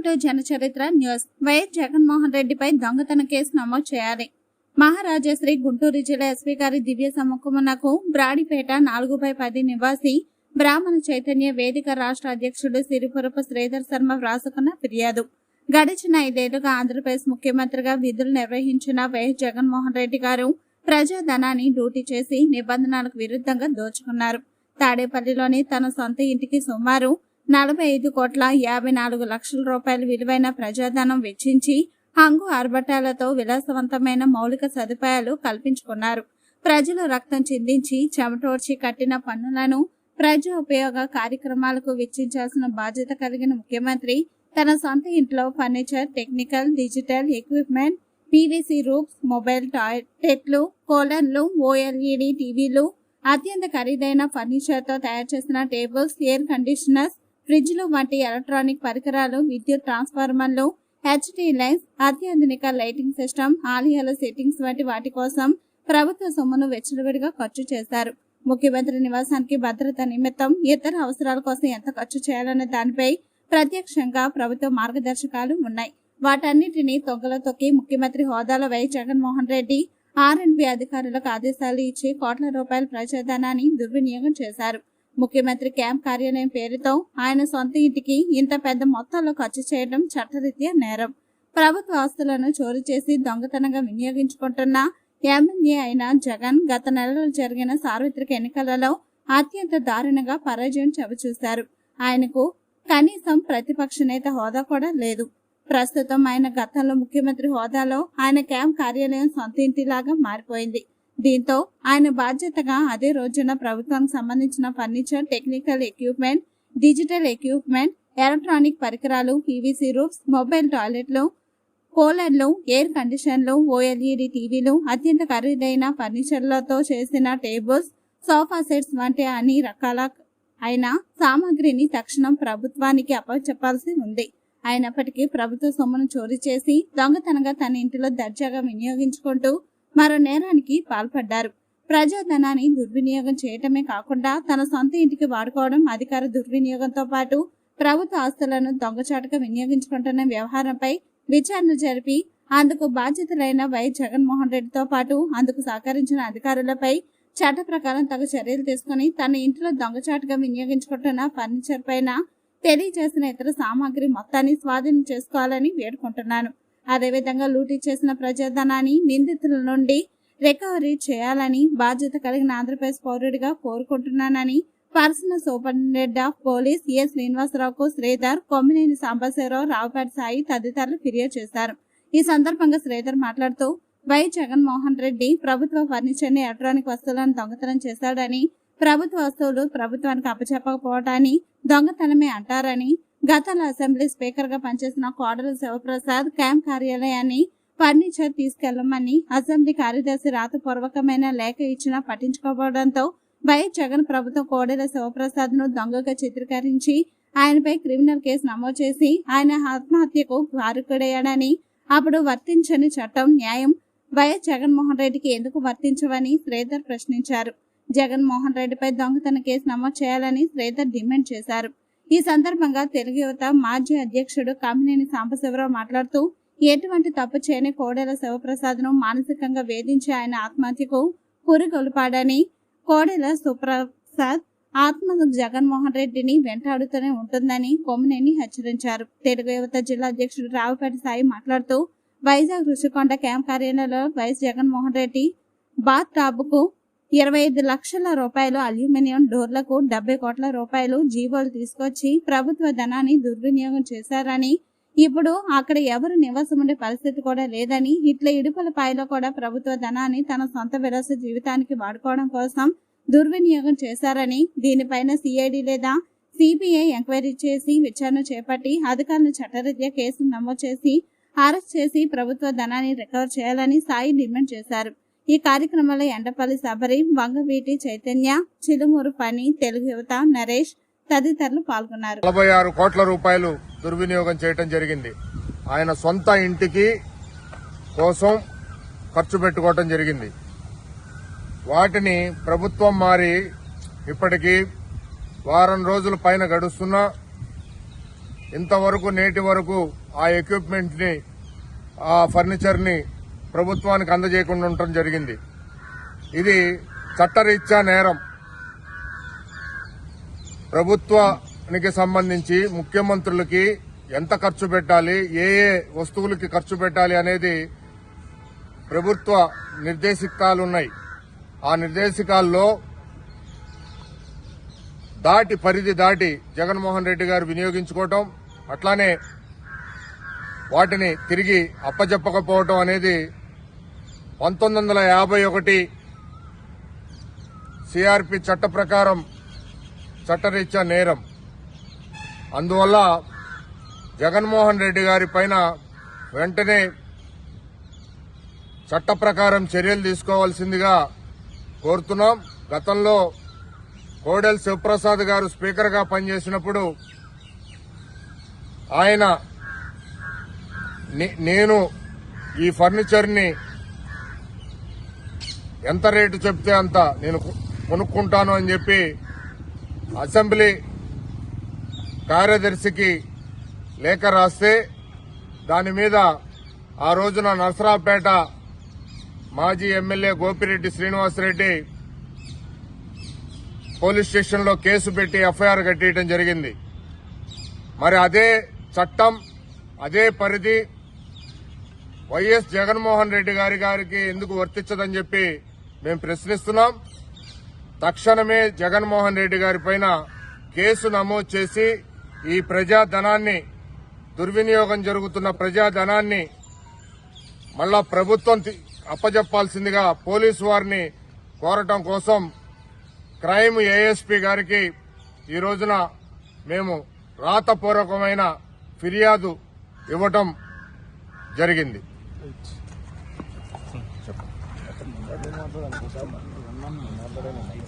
Welcome to Janacharitra news. YS Jaganmohan రెడ్డిపై దొంగతన case నమోదు చేయాలి. మహారాజశ్రీ గుంటూరు జిల్లా ఎస్పీ గారి దివ్య సముఖమునకు బ్రాడిపేట నాలుగు బై పది నివాసి బ్రాహ్మణ చైతన్య వేదిక రాష్ట్ర అధ్యక్షుడు సిరిపురపు శ్రీధర్ శర్మ వ్రాసుకున్న ఫిర్యాదు. గడిచిన ఐదేళ్ళుగా ఆంధ్రప్రదేశ్ ముఖ్యమంత్రిగా విధులు నిర్వహించిన వైఎస్ జగన్మోహన్ రెడ్డి గారు ప్రజాధనాన్ని డ్యూటీ చేసి నిబంధనలకు విరుద్ధంగా దోచుకున్నారు. తాడేపల్లిలోని తన సొంత ఇంటికి సుమారు నలభై ఐదు కోట్ల యాభై నాలుగు లక్షల రూపాయల విలువైన ప్రజాధనం వెచ్చించి హంగు ఆర్భటాలతో విలాసవంతమైన మౌలిక సదుపాయాలు కల్పించుకున్నారు. ప్రజలు రక్తం చిందించి చెమటోడ్చి కట్టిన పన్నులను ప్రజా ఉపయోగ కార్యక్రమాలకు వెచ్చించాల్సిన బాధ్యత కలిగిన ముఖ్యమంత్రి తన సొంత ఇంట్లో furniture technical digital equipment PVC roofs mobile టాయిలెట్లు కోలన్లు ఓఎల్ఈడి టీవీలు అత్యంత ఖరీదైన ఫర్నిచర్తో తయారు చేసిన టేబుల్స్ ఎయిర్ కండిషనర్స్ ఫ్రిడ్జ్లు వంటి ఎలక్ట్రానిక్ పరికరాలు విద్యుత్ ట్రాన్స్ఫార్మర్లు హెచ్డి లైన్స్ అత్యాధునిక లైటింగ్ సిస్టమ్ ఆలయాల సెట్టింగ్స్ వంటి వాటి కోసం ప్రభుత్వ సొమ్మును వెచ్చలవిడిగా ఖర్చు చేశారు. ముఖ్యమంత్రి నివాసానికి భద్రత నిమిత్తం ఇతర అవసరాల కోసం ఎంత ఖర్చు చేయాలనే దానిపై ప్రత్యక్షంగా ప్రభుత్వ మార్గదర్శకాలు ఉన్నాయి. వాటన్నిటిని తొగ్గల తొక్కి ముఖ్యమంత్రి హోదాలో వై జగన్మోహన్ రెడ్డి ఆర్ఎండ్బి అధికారులకు ఆదేశాలు ఇచ్చి కోట్ల రూపాయల ప్రజాధనాన్ని దుర్వినియోగం చేశారు. ముఖ్యమంత్రి క్యాంప్ కార్యాలయం పేరుతో ఆయన సొంత ఇంటికి ఇంత పెద్ద మొత్తంలో ఖర్చు చేయడం చట్టరీత్యా నేరం. ప్రభుత్వ ఆస్తులను చోరీ చేసి దొంగతనంగా వినియోగించుకుంటున్న ఎమ్మెల్యే అయిన జగన్ గత నెలలో జరిగిన సార్వత్రిక ఎన్నికలలో అత్యంత దారుణంగా పరాజయం చవిచూశారు. ఆయనకు కనీసం ప్రతిపక్ష నేత హోదా కూడా లేదు. ప్రస్తుతం ఆయన గతంలో ముఖ్యమంత్రి హోదాలో ఆయన క్యాంప్ కార్యాలయం సొంత ఇంటిలాగా మారిపోయింది. దీంతో ఆయన బాధ్యతగా అదే రోజున ప్రభుత్వానికి సంబంధించిన furniture technical equipment digital equipment electronic పరికరాలు పీవీసీ రూఫ్స్ మొబైల్ టాయిలెట్లు కూలర్లు ఎయిర్ కండిషన్లు ఓఎల్ఈడి టీవీలు అత్యంత ఖరీదైన ఫర్నిచర్లతో చేసిన టేబుల్స్ సోఫా సెట్స్ వంటి అన్ని రకాల అయిన సామాగ్రిని తక్షణం ప్రభుత్వానికి అప్పచెప్పాల్సి ఉంది. అయినప్పటికీ ప్రభుత్వ సొమ్మును చోరీ చేసి దొంగతనంగా తన ఇంటిలో దర్జాగా వినియోగించుకుంటూ మరో నేరానికి పాల్పడ్డారు. ప్రజాధనాన్ని దుర్వినియోగం చేయటమే కాకుండా తన సొంత ఇంటికి వాడుకోవడం అధికార దుర్వినియోగంతో పాటు ప్రభుత్వ ఆస్తులను దొంగచాటుగా వినియోగించుకుంటున్న వ్యవహారంపై విచారణ జరిపి అందుకు బాధ్యతలైన వై. జగన్మోహన్ రెడ్డితో పాటు అందుకు సహకరించిన అధికారులపై చట్ట ప్రకారం తగు చర్యలు తీసుకుని తన ఇంట్లో దొంగచాటుగా వినియోగించుకుంటున్న ఫర్నిచర్ పైన తెలియజేసిన ఇతర సామాగ్రి మొత్తాన్ని స్వాధీనం చేసుకోవాలని వేడుకుంటున్నాను. అదేవిధంగా లూటీ చేసిన ప్రజాధనాన్ని నిందితుల నుండి రికవరీ చేయాలని బాధ్యత కలిగిన ఆంధ్రప్రదేశ్ పౌరుడిగా కోరుకుంటున్నానని personal superintendent of police A శ్రీనివాసరావుకు Sridhar Kommineni Sambasivarao Ravupeta Sai తదితరులు ఫిర్యాదు చేశారు. ఈ సందర్భంగా శ్రీధర్ మాట్లాడుతూ వై జగన్మోహన్ రెడ్డి ప్రభుత్వ ఫర్నిచర్ని ఎలక్ట్రానిక్ వస్తువులను దొంగతనం చేశాడని ప్రభుత్వ వస్తువులు ప్రభుత్వానికి అప్పచెప్పకపోవటాన్ని దొంగతనమే అంటారని గతంలో అసెంబ్లీ స్పీకర్గా పనిచేసిన కోడల శివప్రసాద్ క్యాంప్ కార్యాలయాన్ని ఫర్నిచర్ తీసుకెళ్ళమని అసెంబ్లీ కార్యదర్శి రాతపూర్వకమైన లేఖ ఇచ్చినా పట్టించుకోవడంతో వైఎస్ జగన్ ప్రభుత్వం కోడెల శివప్రసాద్ను దొంగగా చిత్రీకరించి ఆయనపై క్రిమినల్ కేసు నమోదు చేసి ఆయన ఆత్మహత్యకు కారుకుడయ్యాడని అప్పుడు వర్తించని చట్టం న్యాయం వైఎస్ జగన్మోహన్ రెడ్డికి ఎందుకు వర్తించవని శ్రీధర్ ప్రశ్నించారు. జగన్మోహన్ రెడ్డిపై దొంగతన కేసు నమోదు చేయాలని శ్రీధర్ డిమాండ్ చేశారు. ఈ సందర్భంగా తెలుగు యువత మాజీ అధ్యక్షుడు కామినేని సాంబశివరావు మాట్లాడుతూ ఎటువంటి తప్పు చేయని కోడెల శివప్రసాద్ను మానసికంగా వేధించి ఆయన ఆత్మహత్యకు పురిగొల్పాడని కోడెల సుప్రసాద్ ఆత్మ జగన్మోహన్ రెడ్డిని వెంటాడుతూనే ఉంటుందని కొమ్మినేని హెచ్చరించారు. తెలుగు యువత జిల్లా అధ్యక్షుడు రావుపేట సాయి మాట్లాడుతూ వైజాగ్ రుషికొండ క్యాంప్ కార్యాలయంలో వైఎస్ జగన్మోహన్ రెడ్డి బాత్ టాబుకు ఇరవై ఐదు లక్షల రూపాయలు అల్యూమినియం డోర్లకు డెబ్బై కోట్ల రూపాయలు జీవోలు తీసుకొచ్చి ప్రభుత్వ ధనాన్ని దుర్వినియోగం చేశారని ఇప్పుడు అక్కడ ఎవరు నివాసం ఉండే పరిస్థితి కూడా లేదని ఇట్లా ఇడుపులపాయలో కూడా ప్రభుత్వ ధనాన్ని తన సొంత విరస జీవితానికి వాడుకోవడం కోసం దుర్వినియోగం చేశారని దీనిపైన సిఐడి లేదా సిబిఐ ఎంక్వైరీ చేసి విచారణ చేపట్టి అధికారులు చట్టరీత్యా కేసు నమోదు చేసి అరెస్ట్ చేసి ప్రభుత్వ ధనాన్ని రికవర్ చేయాలని సాయి డిమాండ్ చేశారు. ఈ కార్యక్రమంలో ఎండపల్లి శబరి వంగవీటి చైతన్య చిలుమూరు పని తెలుగు యువత నరేష్ తదితరులు పాల్గొన్నారు. నలభై ఆరు కోట్ల రూపాయలు దుర్వినియోగం చేయటం జరిగింది. ఆయన సొంత ఇంటికి కోసం ఖర్చు పెట్టుకోవటం జరిగింది. వాటిని ప్రభుత్వం మారి ఇప్పటికీ వారం రోజుల పైన గడుస్తున్నా ఇంతవరకు నేటి వరకు ఆ ఎక్విప్మెంట్ని ఆ ఫర్నిచర్ని ప్రభుత్వానికి అందజేయకుండా ఉండటం జరిగింది. ఇది చట్టరీత్యా నేరం. ప్రభుత్వానికి సంబంధించి ముఖ్యమంత్రులకి ఎంత ఖర్చు పెట్టాలి ఏ ఏ వస్తువులకి ఖర్చు పెట్టాలి అనేది ప్రభుత్వ నిర్దేశికాలు ఉన్నాయి ఆ నిర్దేశికాల్లో దాటి పరిధి దాటి జగన్మోహన్ రెడ్డి గారు వినియోగించుకోవటం అట్లానే వాటిని తిరిగి అప్పజెప్పకపోవటం అనేది పంతొమ్మిది వందల యాభై ఒకటి సిఆర్పి చట్ట ప్రకారం చట్టరీత్యా నేరం. అందువల్ల జగన్మోహన్ రెడ్డి గారి పైన వెంటనే చట్ట ప్రకారం చర్యలు తీసుకోవాల్సిందిగా కోరుతున్నాం. గతంలో కోడెల శివప్రసాద్ గారు స్పీకర్గా పనిచేసినప్పుడు ఆయన నేను ఈ ఫర్నిచర్ని ఎంత రేటు చెప్తే అంత నేను కొనుక్కుంటాను అని చెప్పి అసెంబ్లీ కార్యదర్శికి లేఖ రాస్తే దాని మీద ఆ రోజున నరసరావుపేట మాజీ ఎమ్మెల్యే గోపిరెడ్డి శ్రీనివాసరెడ్డి పోలీస్ స్టేషన్లో కేసు పెట్టి ఎఫ్ఐఆర్ కట్టేయడం జరిగింది. మరి అదే చట్టం అదే పరిధి వైఎస్ జగన్మోహన్ రెడ్డి గారి గారికి ఎందుకు వర్తించదని చెప్పి మేము ప్రశ్నిస్తున్నాం. తక్షణమే జగన్మోహన్ రెడ్డి గారి పైన కేసు నమోదు చేసి ఈ ప్రజాధనాన్ని దుర్వినియోగం జరుగుతున్న ప్రజాధనాన్ని మళ్ళా ప్రభుత్వం అప్పజెప్పాల్సిందిగా పోలీసు వారిని కోరటం కోసం క్రైమ్ ఏఎస్పీ గారికి ఈ రోజున మేము రాతపూర్వకమైన ఫిర్యాదు ఇవ్వటం జరిగింది. Vamos a la